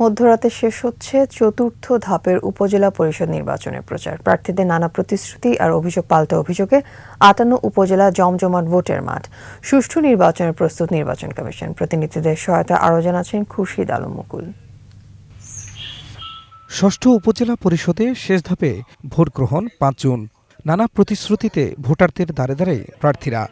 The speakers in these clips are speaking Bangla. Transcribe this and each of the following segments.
মধ্যরাতে শেষ হচ্ছে চতুর্থ ধাপের উপজেলা পরিষদ নির্বাচনের প্রচার। প্রার্থীদের নানা প্রতিশ্রুতি আর অভিযোগ, পাল্টা অভিযোগে আটান্ন উপজেলা জমজমাট ভোটের মাঠ। সুষ্ঠু নির্বাচনের প্রস্তুত নির্বাচন কমিশন। প্রতিনিধিদের সহায়তা আরও জানাচ্ছেন খুরশিদ আলম মুকুল। ষষ্ঠ উপজেলা পরিষদে শেষ ধাপে ভোট গ্রহণ পাঁচ জুন। নানা প্রতিশ্রুতিতে ভোটারদের দ্বারে দ্বারে প্রার্থীরা।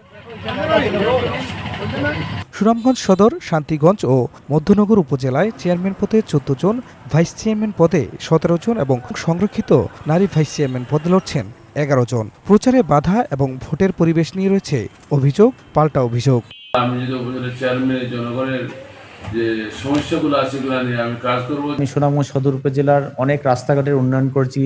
সুনামগঞ্জ সদর শান্তিগঞ্জ ও মধ্যনগর উপজেলায় চেয়ারম্যান পদে চোদ্দ জন ভাইস চেয়ারম্যান পদে সতেরো জন এবং সংরক্ষিত নারী ভাইস চেয়ারম্যান পদে লড়ছেন এগারো জন। প্রচারে বাধা এবং ভোটের পরিবেশ নিয়ে রয়েছে অভিযোগ পাল্টা অভিযোগ। আমি যদি উপজেলার চেয়ারম্যান জনগণের যে সমস্যাগুলো আছে নিয়ে আমি কাজ করব। আমি সুনামগঞ্জ সদর উপজেলার অনেক রাস্তাঘাটের উন্নয়ন করছি।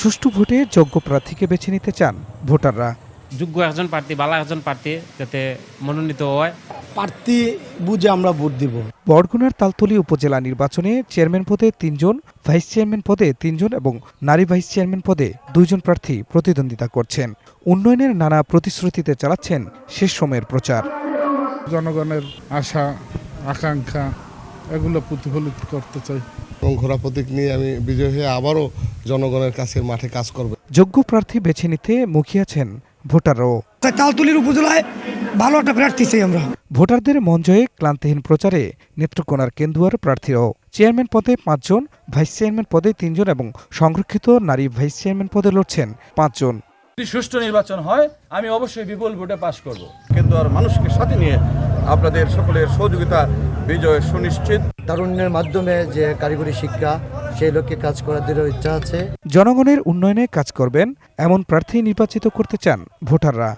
সুষ্ঠু ভোটে যোগ্য প্রার্থীকে বেছে নিতে চান ভোটাররা। যোগ্য একজন প্রার্থী বালা একজন প্রার্থী যাতে মনোনীত হয়। প্রার্থী বুঝে আমরা ভোট দিব। বরগুনার তালতলী উপজেলা নির্বাচনে চেয়ারম্যান পদে তিনজন ভাইস চেয়ারম্যান পদে তিনজন এবং নারী ভাইস চেয়ারম্যান পদে দুইজন প্রার্থী প্রতিদ্বন্দ্বিতা করছেন। উন্নয়নের নানা প্রতিশ্রুতিতে চালাচ্ছেন শেষ সময়ের প্রচার। জনগণের আশা আকাঙ্ক্ষা এগুলো প্রতিফলিত করতে চাই। এবং ঘোড়া প্রতীক নিয়ে আমি বিজয় হয়ে আবারও জনগণের কাছে মাঠে কাজ করব। যোগ্য প্রার্থী বেছে নিতে মুখিয়েছেন ভোটাররাও। তালতলির উপজেলায় ভালো একটা প্রার্থী চাই আমরা। ভোটারদের মন জয়ে ক্লান্তিহীন প্রচারে নেত্রকোনার কেন্দুয়ার প্রার্থীরাও। চেয়ারম্যান পদে পাঁচজন ভাইস চেয়ারম্যান পদে তিনজন এবং সংরক্ষিত নারী ভাইস চেয়ারম্যান পদে লড়ছেন পাঁচজন। যদি সুষ্ঠু নির্বাচন হয় আমি অবশ্যই বিপুল ভোটে পাশ করব। কেন্দুয়ার আর মানুষকে সাথে নিয়ে আপনাদের সকলের সহযোগিতা বিজয় সুনিশ্চিত। তারুণ্যের মাধ্যমে যে কারিগরি শিক্ষা সেই লক্ষ্যে কাজ করার দৃঢ় ইচ্ছা আছে। জনগণের উন্নয়নে কাজ করবেন এমন প্রার্থী নির্বাচিত করতে চান ভোটাররা।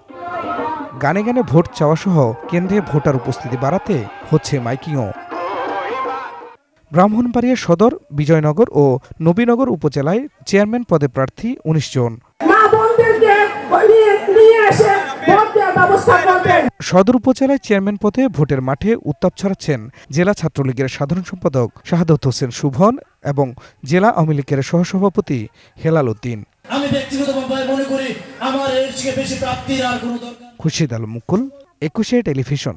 গানে গানে ভোট চাওয়া সহ কেন্দ্রে ভোটার উপস্থিতি বাড়াতে হচ্ছে মাইকিংও। ব্রাহ্মণবাড়িয়া সদর বিজয়নগর ও নবীনগর উপজেলায় চেয়ারম্যান পদে প্রার্থী উনিশ জন। ব্যবস্থা করবেন। সদর উপজেলায় চেয়ারম্যান পদে ভোটের মাঠে উত্তাপ ছড়াচ্ছেন জেলা ছাত্রলীগের সাধারণ সম্পাদক শাহাদত হোসেন শুভন এবং জেলা আওয়ামী লীগের সহসভাপতি হেলাল উদ্দিন। আমি ব্যক্তিগতভাবে মনে করি আমার এর থেকে বেশি প্রাপ্তির আর কোনো দরকার খুশিদ আলম মুকুল একুশে টেলিভিশন।